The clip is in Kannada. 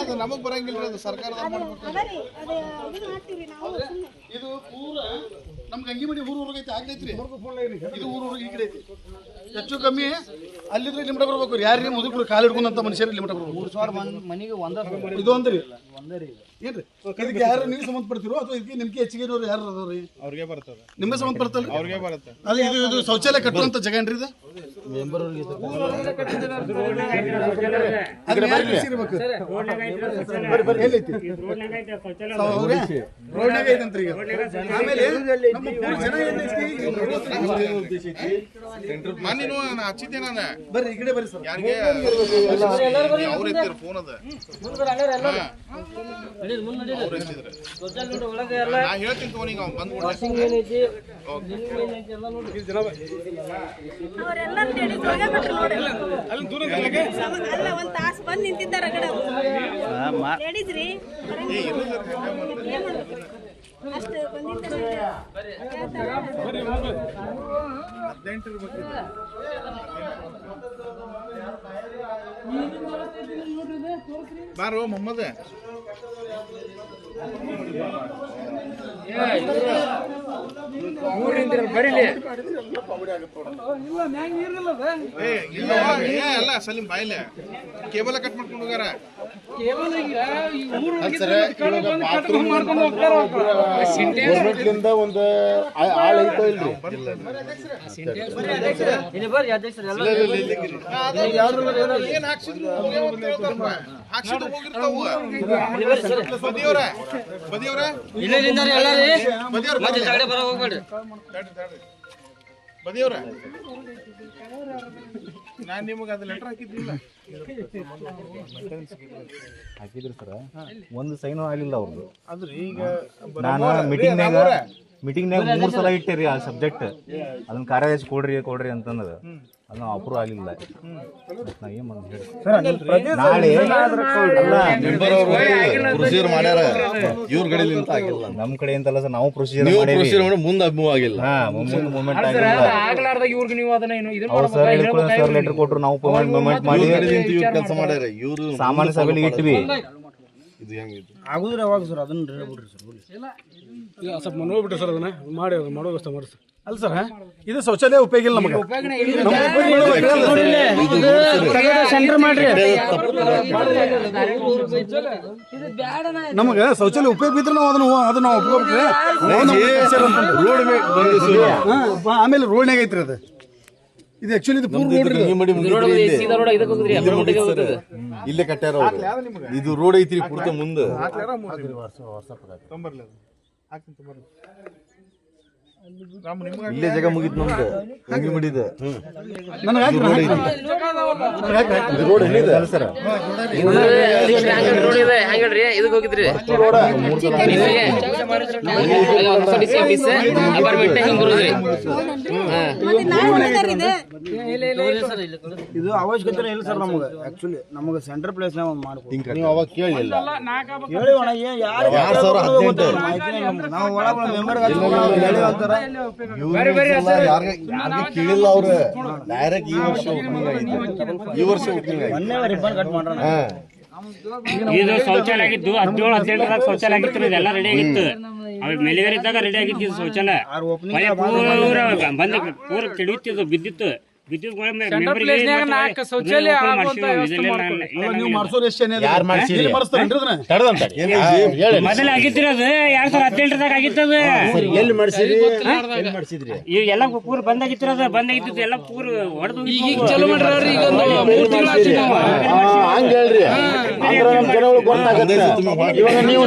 ಅದು ನಮಗ್ ಬರಂಗಿಲ್ಲ ಅದು ಸರ್ಕಾರದ ಇದು ಮಾಡ್ತೀವಿ ನಾವು. ಸುಮ್ನೆ. ಇದು ಪೂರ ನಮ್ಗೆ ಅಂಗಿಮಡಿ ಊರು ಊರಿಗೈತಿ ಆಗ್ತೈತ್ರಿ ಇದು ಊರು ಊರಿಗೆ ಈ ಕಡೆ ಐತಿ. ಹೆಚ್ಚು ಕಮ್ಮಿ ಅಲ್ಲಿದ್ರೆ ಲಿಮಿಟ ಬರ್ಬೇಕು ಯಾರಿಗೆ ಮುದುಕರು ಕಾಲು ಹಿಡ್ಕೊಂಡಂತ ಮನುಷ್ಯರು ಲಿಮಿಟ ಬರ್ಬೇಕು? ಮನೆಗೆ ಒಂದ ಇದು ಅಂದ್ರಿ ಏನ್ರಿ? ಇದಕ್ಕೆ ಯಾರು ನೀವು ಸಂಬಂಧಪಡ್ತಿರೋ ಅಥವಾ ಇದಕ್ಕೆ ನಿಮ್ಗೆ ಹೆಚ್ಚಿಗೆ ಇರೋರು ಯಾರು ಅದಾವ್ರಿ? ಅವ್ರಿಗೆ ಬರ್ತದೆ. ನಿಮ್ಗೆ ಸಂಬಂಧಪಡ್ತಲ್ಲ ಅವ್ರಿಗೆ ಬರುತ್ತೆ. ಅದು ಇದು ಇದು ಶೌಚಾಲಯ ಕಟ್ಟುವಂತ ಜಗ ಏನ್ರಿ ಇದು? ನಾನು. ಹಚ್ಚಿದ್ದೆ ನಾನು. ಬರ್ರಿ ಈ ಕಡೆ ಬರ್ರಿ ಸರ್. ಯಾರಿಗೆ? ಅವ್ರ ಫೋನ್ ಅದ. ನಾ ಹೇಳ್ತೀನಿ ಅವ್ನು. ಅಲ್ಲ ಒಂದ್ ತಾಸು ಬಂದ್ ನಿಂತಿದ್ದಾರ? ಅಷ್ಟು ಬಂದಿದ್ದಾರೆ ಬಾರೋ ಮೊಹಮ್ಮದ್ ಏ ಇಲ್ಲ ಅಲ್ಲ ಸಲೀಂ ಬಾಯಿಲೆ ಕೇಬಲ್ ಕಟ್ ಮಾಡ್ಕೊಂಡು ಹೋಗಾರ ಗೌರ್ಮೆಂಟ್ಲಿಂದ ಒಂದು ಆಳ್ ಐತೋ ಇಲ್ರಿ ಬದಿಯವ್ರ ಬದಿಯವ್ರ. ಬದಿಯವ್ರ. ಬದಿಯವ್ರ. ನಾನ್ ನಿಮಗೆ ಅದು ಲೆಟರ್ ಹಾಕಿದ್ದಿಲ್ಲ. ಹಾಕಿದ್ರು ಸರ. ಒಂದು ಸೈನು ಆಗಿಲ್ಲ ಅವ್ರದ್ದು ಅಂದ್ರೆ ಈಗ ನಾನು ಮೀಟಿಂಗ್ನಾಗ ಮೀಟಿಂಗ್ನಾಗ ಮೂರು ಸಲ ಇಟ್ಟೇರಿ ಆ ಸಬ್ಜೆಕ್ಟ್ ಅದನ್ನ ಕಾರ್ಯದರ್ಶಿ ಕೊಡ್ರಿ ಕೊಡ್ರಿ ಅಂತಂದ್ರೆ ಅದನ್ನ ಅಪ್ರೂವ್ ಆಗಿಲ್ಲ ನಾ ಏನ್ ಹೇಳಿ ನಾಳೆ ಅಲ್ಲ ಪ್ರೊಸೀಜರ್ ಮಾಡ್ಯಾರ. ಇವ್ರ ಕಡೆಯಿಂದ ಆಗಿಲ್ಲ. ನಮ್ ಕಡೆಯಿಂದಲ್ಲ ಸರ್ ನಾವು ಪ್ರೊಸೀಜರ್ ನೀವು ಪ್ರೊಸೀಜರ್ ಮಾಡಿ ಮುಂದೆ ಮೂವ್ ಆಗಿಲ್ಲ. ಹಾ ಮುಂದೆ ಮೂವ್ಮೆಂಟ್ ಆಗಿಲ್ಲ. ಆಗ್ಲಾರ್ದಾಗ ಇವ್ರಿಗೆ ನೀವು ಅದನ್ನ ಏನು ಇದನ್ನ ಅವ್ರು ಸರ್ ಸರ್ ಲೆಟರ್ ಕೊಟ್ರು ನಾವು ಮೂವ್ಮೆಂಟ್ ಮಾಡಿ ಇವ್ರ ಕೆಲಸ ಮಾಡ್ಯಾರ. ಇವ್ರು ಸಾಮಾನ್ಯ ಸಭೆಲಿ ಇಟ್ವಿ. ಇದು ಹೆಂಗಿತ್ತು ಆಗುದ್ರೆ ಯಾವಾಗ ಸರ್ ಅದನ್ನ ಹೇಳ್ಬಿಡ್ರಿ ಸರ್ ಸ್ವಲ್ಪ ನೋಡ್ಬಿಟ್ರಿ ಸರ್ ಅದನ್ನ. ಮಾಡಿ ಅದನ್ನ ಮಾಡೋ ವ್ಯವಸ್ಥೆ ಮಾಡಿ ಸರ್ ಅಲ್ಲ ಸರ್ ಇದು ಶೌಚಾಲಯ ಉಪಯೋಗ ಇಲ್ಲ ನಮಗೆ. ಸೆಂಟರ್ ಮಾಡ್ರಿ. ನಮಗೆ ಶೌಚಾಲಯ ಉಪಯೋಗ ಇದ್ರೆ ನಾವು ಅದನ್ನ ಅದನ್ನ ನಾವು ಸುರು. ಆಮೇಲೆ ರೋಡ್ನಾಗ ಐತ್ರಿ ಅದು. ಇದು ಆಕ್ಚುಲಿ ಇದು ಪೂರ್ವ ರೋಡ್ ಇಲ್ಲಿ. ಕಟ್ಟ್ಯಾರ ಅವ್ರು ಇದು ರೋಡ್ ಐತ್ರಿ ಪೂರ್ತಿ ಮುಂದೆ. ಹಾಕ್ತೀನಿ ತಂಬರ್ಲೇ ಹಾಕ್ತೀನಿ ನಿಮ್ಗೆ ಇಲ್ಲೇ ಜಾಗ ಮುಗಿತ್ ನಮ್ದು. ಹಂಗಿ ರೋಡ್ ಎಲ್ಲಿದೆ ಸರ್. ರೋಡ್ ಇದೆ ಇದಕ್ಕೆ ಹೋಗಿದ್ರಿ. ಅಪಾರ್ಟ್ಮೆಂಟ್ ಹಿಂಗ್ ಬರೋದ್ರಿ ಇದು ಅವಶ್ಯಕತೆ ಇಲ್ಲ ಸರ್ ನಮಗೆ. ಆಕ್ಚುಲಿ ನಮಗೆ ಸೆಂಟರ್ ಪ್ಲೇಸ್ ನಾವ್ ಮಾಡ್ಬೋದು ನೀವು ಅವಾಗ ಕೇಳಿಲ್ಲ. ಹೇಳಿ ಅಣ್ಣ ಏನ್ ಯಾರು ಎರಡ್ ಸಾವಿರ ಹದಿನೆಂಟು? ಮಾಹಿತಿನೇ ನಮ್ಗೆ. ನಾವು ಒಳಗೆ ಮೆಂಬರ್ ಹೇಳಿ ಅಂತಾರ. ಯಾರಿಗೆ ಯಾರಿಗೆ ಕೇಳಿಲ್ಲ ಅವ್ರು. ಡೈರೆಕ್ಟ್ ಈ ವರ್ಷ ಓಪನಿಂಗ್ ಈ ವರ್ಷ ಓಪನಿಂಗ್ ಆಗೈತೆ ಮೊನ್ನೆ ರಿಬ್ಬನ್ ಕಟ್ ಮಾಡ್ರ ಹಾ. ಇದು ಶೌಚಾಲಯ ಆಗಿತ್ತು ಹದಿನೇಳು ಹದಿನೆಂಟರಾಗ ಶೌಚಾಲಯ ಆಗಿತ್ತು ಇದೆಲ್ಲ ರೆಡಿ ಆಗಿತ್ತು. ಅವ್ ಮೇಲಿಗರ ಇದ್ದಾಗ ರೆಡಿ ಆಗಿತ್ತು ಶೌಚಾಲಯ. ಪೂರ ಬಂದ ಪೂರ ಕೆಡುತ್ತಿದ್ದು ಬಿದ್ದಿತ್ತು. ನೀವು ಮಾಡಿಸೋರು ಎಷ್ಟು ಜನ ಯಾರ್ ಮಾಡ್ಸಿರಿ? ಇಲ್ಲಿ ಮಾಡಿಸ್ತಾರೇನ್ರಿ ಅದನ್ನ? ಮೊದಲ ಆಗಿತ್ತು ಅದು ಎರಡ್ ಸಾವಿರದ ಹದಿನೆಂಟರಾಗ ಆಗಿತ್ತು ಅದು ಎಲ್ಲಿ ಮಾಡಿಸಿರಿ? ಎಲ್ಲಿ ಮಾಡಿಸಿದ್ರಿ? ಈಗ ಎಲ್ಲ ಪೂರ ಎಲ್ಲ ಪೂರ ಹೊಡೆದು ಹಂಗ ಹೇಳ್ರಿ. ಅಂದ್ರೆ ನಮ್ ಜನಗಳಿಗೆ ಗೊತ್ತಾಗತ್ತೆ. ಇವಾಗ ನೀವು